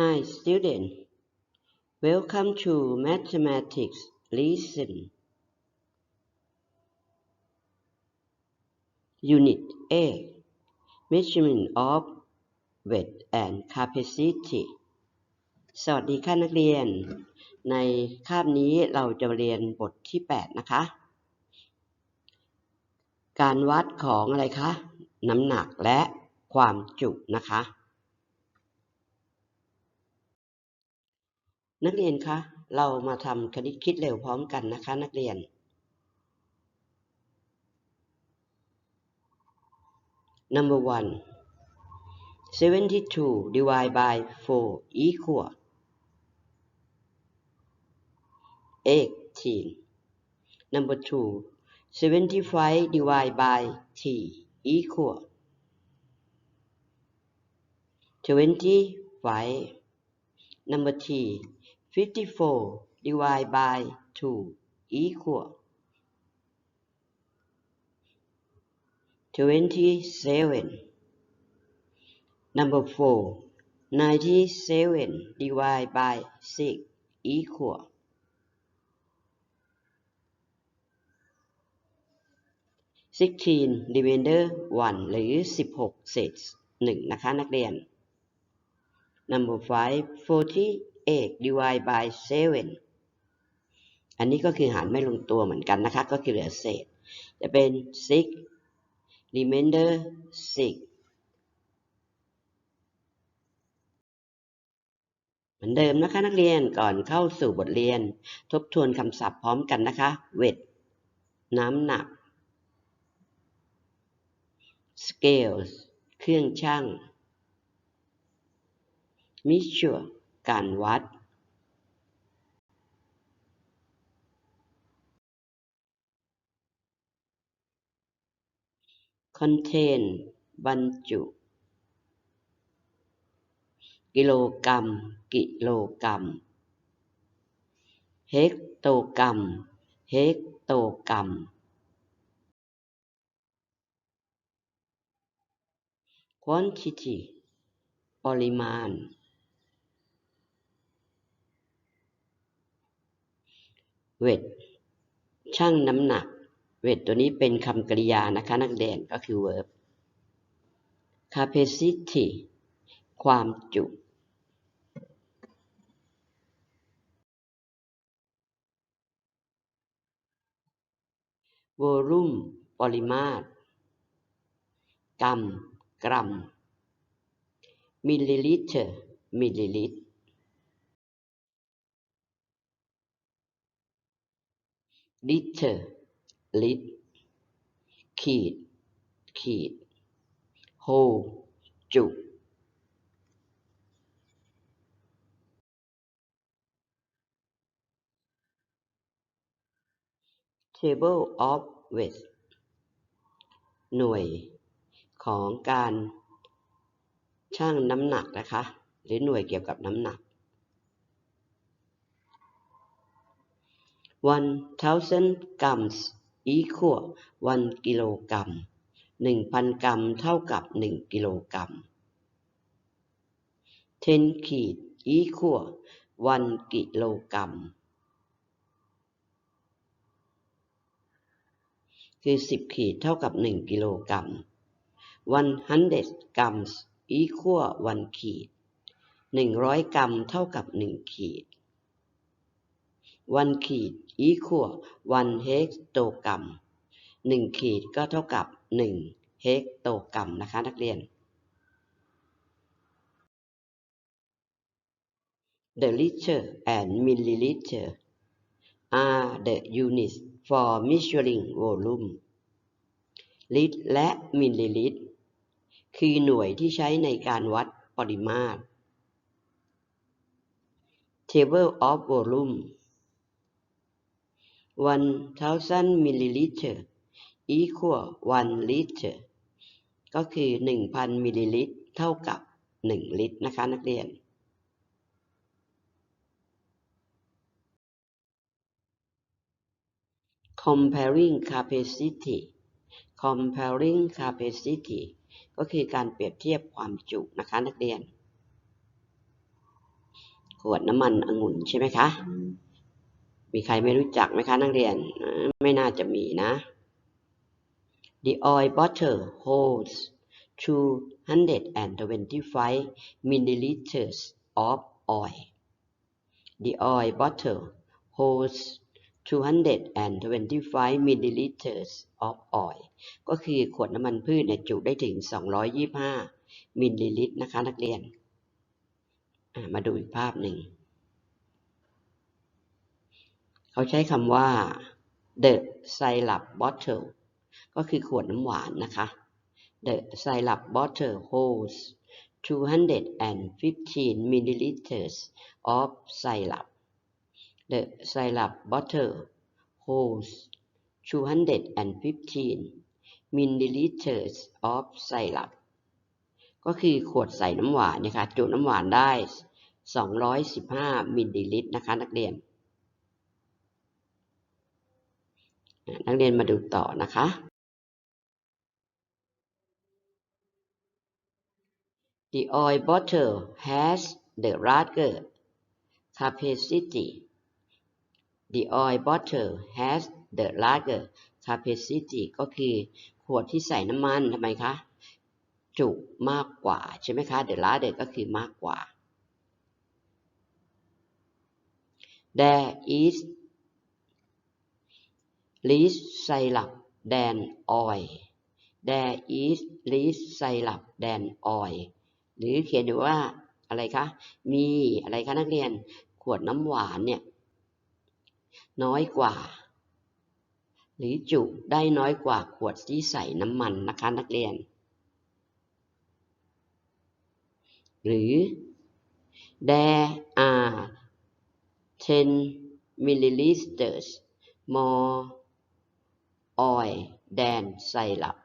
Hi student welcome to mathematics lesson unit A measurement of weight and capacity สวัสดีค่ะนักเรียน ในคาบนี้เราจะเรียนบทที่ 8 นะคะ การวัดของอะไรคะ น้ำหนักและความจุนะคะ นักเรียนคะ เรามาทำคณิตคิดเร็วพร้อมกันนะคะ นักเรียน Number one 72 divided by 4 equal 18 Number two 75 divided by t equal 25 Number T, 54 divided by 2 equal 27 Number 4 97 divided by 6 equal 16 remainder 1 หรือ 16 เศษ1นะคะ นักเรียน Number 5 48 divide by 7 อันนี้ก็คือหารไม่ลงตัวเหมือนกันนะคะ ก็คือเหลือเศษ จะเป็น 6 remainder 6 เหมือนเดิมนะคะนักเรียนก่อนเข้าสู่บทเรียน ทบทวนคำศัพท์พร้อมกันนะคะ เวท น้ำหนัก scales เครื่องช่าง measure การวัด contain บรรจุ กิโลกรัม กิโลกรัม เฮกโตกรัม เฮกโตกรัม quantity ปริมาณ weight ชั่งน้ำหนัก weight ตัวนี้เป็นคำกริยานะคะ นักเรียนก็คือ verb capacity ความจุ volume ปริมาตร กรัม กรัม มิลลิลิตร มิลลิลิตร ลิตรลิตรขีด ขีดโฮจุ table of weight หน่วยของการชั่งน้ำหนักนะคะ หรือหน่วยเกี่ยวกับน้ำหนัก 1000 grams equal 1กิโลกรัม1,000 กรัมเท่ากับ 1 กิโลกรัม10ขีด equal 1กิโลกรัมคือ 10 ขีดเท่ากับ 1 กิโลกรัม100 grams equal 1ขีด 100 กรัมเท่ากับ 1 ขีด 1ขีด equal 1เฮกโตกรัม1ขีดก็เท่ากับ1เฮกโตกรัมนะคะนักเรียน The liter and milliliter are the units for measuring volume ลิตรและมิลลิลิตร คือหน่วยที่ใช้ในการวัดปริมาตร Table of volume 1000 milliliter equal 1 liter ก็คือ 1,000 มิลลิลิตร เท่ากับ 1 ลิตร นะคะ นักเรียน comparing capacity comparing capacity ก็คือการเปรียบเทียบความจุนะคะ นักเรียน ขวดน้ำมันองุ่นใช่ไหมคะ มีใครไม่รู้จักไหมคะนักเรียน ไม่น่าจะมีนะ The oil bottle holds 225 milliliters of oil. The oil bottle holds 225 milliliters of oil ก็คือขวดน้ำมันพืชเนี่ยจุได้ถึง 225 มิลลิลิตรนะคะนักเรียน มาดูอีกภาพหนึ่ง เขาใช้คำว่า the syrup bottle ก็คือขวดน้ำหวานนะคะ the syrup bottle holds 215 milliliters of syrup the syrup bottle holds 215 milliliters of syrup ก็คือขวดใส่น้ำหวานนะคะจุน้ำหวานได้ 215 มิลลิลิตรนะคะนักเรียน นักเรียนมาดูต่อนะคะ The oil bottle has the larger capacity. The oil bottle has the larger capacity ก็คือขวดที่ใส่น้ำมันทำไมคะ จุมากกว่า ใช่ไหมคะ the larger ก็คือมากกว่า There is less syrup than oil There is less syrup than oil หรือเขียนอยู่ว่าอะไรคะ มีอะไรคะนักเรียน ขวดน้ำหวานเนี่ย น้อยกว่า หรือจุได้น้อยกว่าขวดที่ใส่น้ำมันนะคะนักเรียน หรือ there are 10 milliliters more oil than syrup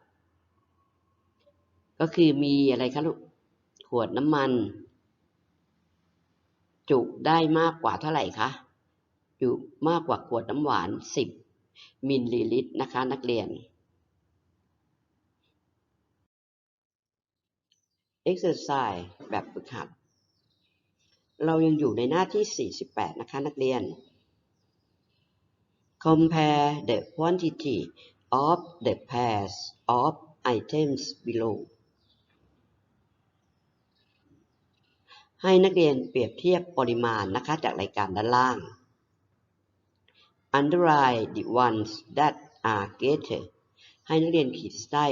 ก็คือมีอะไรคะลูก ขวดน้ำมัน จุได้มากกว่าเท่าไหร่คะจุมากกว่าขวดน้ำหวาน 10 มิลลิลิตรนะคะนักเรียน Exercise แบบฝึกหัด เรายังอยู่ในหน้าที่ 48 นะคะนักเรียน Compare the quantity of the pairs of items below ให้นักเรียนเปรียบเทียบปริมาณนะคะจากรายการด้านล่าง Underline the ones that are greater ให้นักเรียนขีดเส้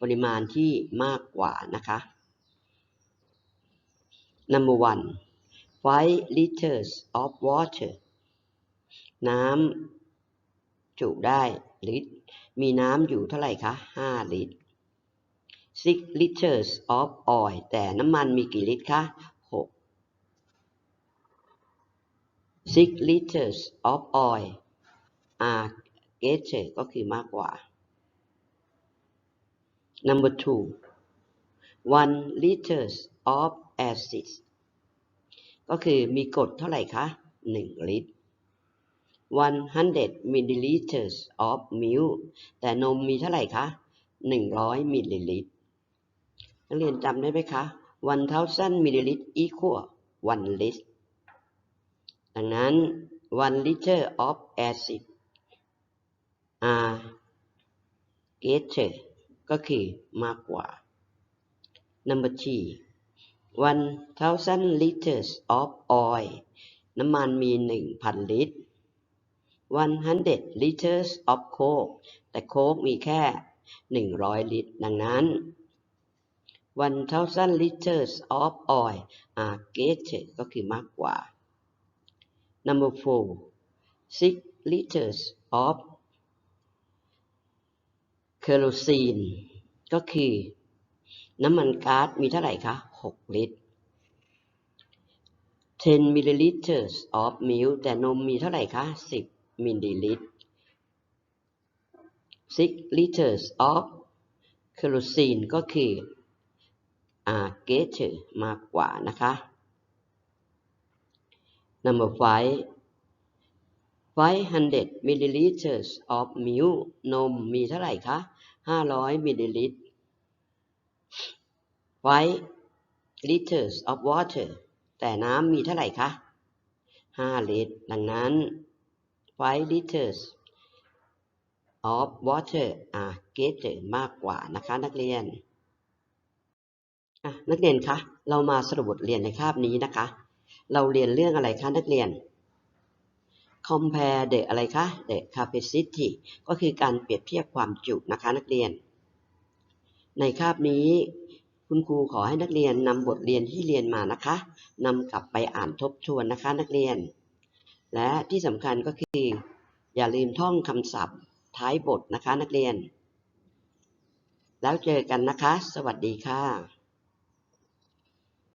ปริมาณที่มากกว่านะคะ Number one 5 liters of water น้ำจุได้ลิตร มีน้ำอยู่เท่าไหร่คะ 5 ลิตร 6 liters of oil แต่น้ำมันมีกี่ลิตรคะ6 6 liters of oil are greater ก็คือมากกว่า number two 1 liters of acid ก็คือมีกรดเท่าไหร่คะ 1 ลิตร 100 milliliters of milk แต่นมมีเท่าไหร่คะ 100 มิลลิลิตร นักเรียนจำได้ไหมคะ 1000 มิลลิลิตร equal 1 ลิตร ดังนั้น 1 liter of acid are greater ก็คือมากกว่า number three 1000 liters of oil น้ำมันมี 1,000 ลิตร 100 liters of coke แต่โค้กมีแค่ 100 ลิตร ดังนั้น 1,000 liters of oil are greater ก็คือมากกว่า number four 6 liters of kerosene ก็คือน้ำมันก๊าซมีเท่าไหร่คะ 6 ลิตร 10 milliliters of milk แต่นมมีเท่าไหร่คะ 10 มิลลิลิตร6 liters of kerosene ก็คือ are greater มากกว่านะคะ number five 500 milliliters of milk นมมีเท่าไหร่คะ 500มิลลิลิตร5 liters of water แต่น้ำมีเท่าไหร่คะ 5 ลิตร ดังนั้น 5 liters of water are greater มากกว่านะคะนักเรียนอะนักเรียนคะเรามาสรุปบทเรียนในคาบนี้นะคะ เราเรียนเรื่องอะไรคะนักเรียน compare the อะไรคะ the capacity ก็คือการเปรียบเทียบความจุนะคะนักเรียน ในคาบนี้คุณครูขอให้นักเรียนนำบทเรียนที่เรียนมานะคะนำกลับไปอ่านทบทวนนะคะนักเรียน และที่สำคัญก็คือ อย่าลืมท่องคำศัพท์ท้ายบทนะคะนักเรียน แล้วเจอกันนะคะ สวัสดีค่ะ